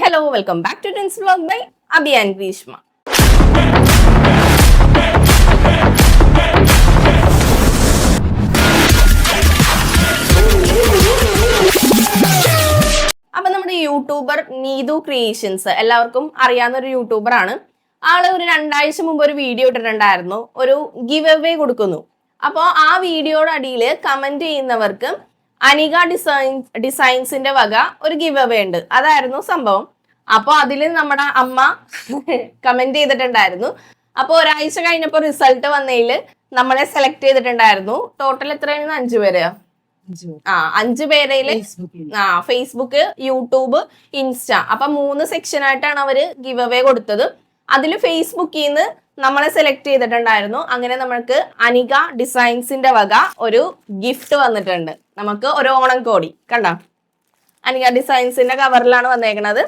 Hello welcome back to tens vlog by Abi and Greeshma അപ്പൊ നമ്മുടെ YouTuber Neethu creations എല്ലാവർക്കും അറിയാവുന്ന ഒരു യൂട്യൂബർ ആണ്. ആൾ ഒരു രണ്ടാഴ്ച മുമ്പ് ഒരു വീഡിയോ ഇട്ടിട്ടുണ്ടായിരുന്നു. ഒരു ഗിവ് അവേ കൊടുക്കുന്നു. അപ്പോൾ ആ വീഡിയോയുടെ അടിയിൽ കമന്റ് ചെയ്യുന്നവർക്ക് അനിക ഡിസൈൻസ് ഡിസൈൻസിന്റെ വക ഒരു ഗിവ് അവേ ഉണ്ട്. അതായിരുന്നു സംഭവം. അപ്പോൾ അതിൽ നമ്മുടെ അമ്മ കമന്റ് ചെയ്തിട്ടുണ്ടായിരുന്നു. അപ്പോൾ ഒരാഴ്ച കഴിഞ്ഞപ്പോൾ റിസൾട്ട് വന്നതിൽ നമ്മളെ സെലക്ട് ചെയ്തിട്ടുണ്ടായിരുന്നു. ടോട്ടൽ എത്രയായിരുന്നു? അഞ്ചു പേര്. ആ അഞ്ചു പേരയിൽ ആ ഫേസ്ബുക്ക് യൂട്യൂബ് ഇൻസ്റ്റ അപ്പൊ മൂന്ന് സെക്ഷൻ ആയിട്ടാണ് അവർ ഗിവ് അവേ കൊടുത്തത്. അതിൽ ഫേസ്ബുക്കിൽ നിന്ന് നമ്മളെ സെലക്ട് ചെയ്തിട്ടുണ്ടായിരുന്നു. അങ്ങനെ നമ്മൾക്ക് അനിക ഡിസൈൻസിന്റെ വക ഒരു ഗിഫ്റ്റ് വന്നിട്ടുണ്ട്. നമുക്ക് ഒരു ഓണം കോടി കണ്ട? അനിക ഡിസൈൻസിന്റെ കവറിലാണ് വന്നേക്കുന്നത്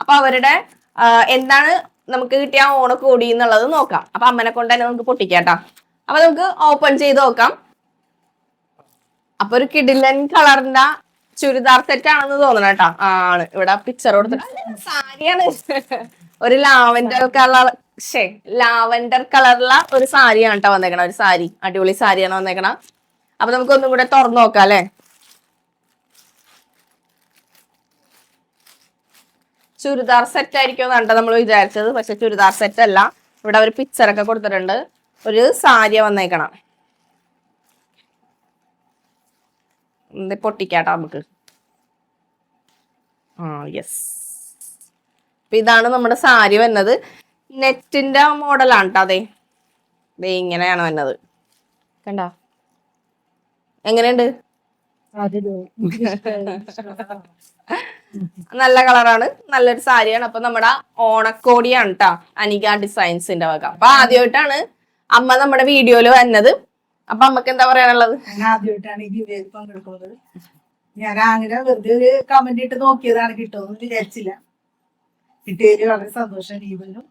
അപ്പൊ അവരുടെ എന്താണ് നമുക്ക് കിട്ടിയ ഓണക്കോടി എന്നുള്ളത് നോക്കാം. അപ്പൊ അമ്മനെ കൊണ്ട് തന്നെ നമുക്ക് പൊട്ടിക്കാട്ടാ. അപ്പൊ നമുക്ക് ഓപ്പൺ ചെയ്ത് നോക്കാം. അപ്പൊ ഒരു കിഡിലൻ കളറിന്റെ ചുരിദാർ സെറ്റ് ആണെന്ന് തോന്നണം കേട്ടോ ആണ്. ഇവിടെ പിക്ചർ കൊടുത്തിട്ട്. സാരിയാണ്. ഒരു ലാവൻഡർ കളർ ഷേ ലാവൻഡർ കളറിലുള്ള ഒരു സാരിയാണ് കേട്ടോ വന്നേക്കണ ഒരു സാരി അടിപൊളി സാരിയാണ് വന്നേക്കണ. അപ്പൊ നമുക്ക് ഒന്നും കൂടെ തുറന്നു നോക്കാം അല്ലെ? ചുരിദാർ സെറ്റ് ആയിരിക്കും എന്നാണ് നമ്മൾ വിചാരിച്ചത് പക്ഷെ ചുരിദാർ സെറ്റ് അല്ല. ഇവിടെ ഒരു പിക്ചർ ഒക്കെ കൊടുത്തിട്ടുണ്ട്. ഒരു സാരി വന്നേക്കണം. പൊട്ടിക്കാട്ടോ നമുക്ക്. ആ യെസ് ഇതാണ് നമ്മുടെ സാരി വന്നത്. നെറ്റിന്റെ മോഡലാണ് കേട്ടോ അതെ ദേ ഇങ്ങനെയാണ് വന്നത്. കണ്ട? എങ്ങനെയുണ്ട്? നല്ല കളറാണ്. നല്ലൊരു സാരിയാണ്. അപ്പൊ നമ്മുടെ ഓണക്കോടിയാണ് കേട്ടോ അനിക ഡിസൈൻസിന്റെ വക. അപ്പൊ ആദ്യമായിട്ടാണ് അമ്മ നമ്മുടെ വീഡിയോയിൽ വന്നത്. അപ്പൊ അമ്മയ്ക്ക് എന്താ പറയാനുള്ളത്? ഞാൻ ആദ്യമായിട്ടാണ് ഈ ഗിവേയിൽ പങ്കെടുക്കുന്നത്. ഞാൻ അങ്ങനെ വെറുതെ ഒരു കമന്റ് ഇട്ട് നോക്കിയതാണ് കിട്ടുമെന്ന് വിചാരിച്ചില്ല. കിട്ടിയതിൽ വളരെ സന്തോഷം ഈവനും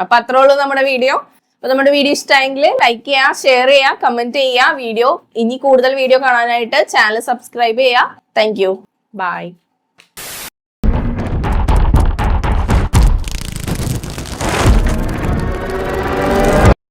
അപ്പൊ അത്രേ ഉള്ളൂ നമ്മുടെ വീഡിയോ. അപ്പൊ നമ്മുടെ വീഡിയോ ഇഷ്ടമായെങ്കിൽ ലൈക്ക് ചെയ്യുക ഷെയർ ചെയ്യുക കമന്റ് ചെയ്യുക വീഡിയോ ഇനി കൂടുതൽ വീഡിയോ കാണാനായിട്ട് ചാനൽ സബ്സ്ക്രൈബ് ചെയ്യുക താങ്ക് യു ബൈ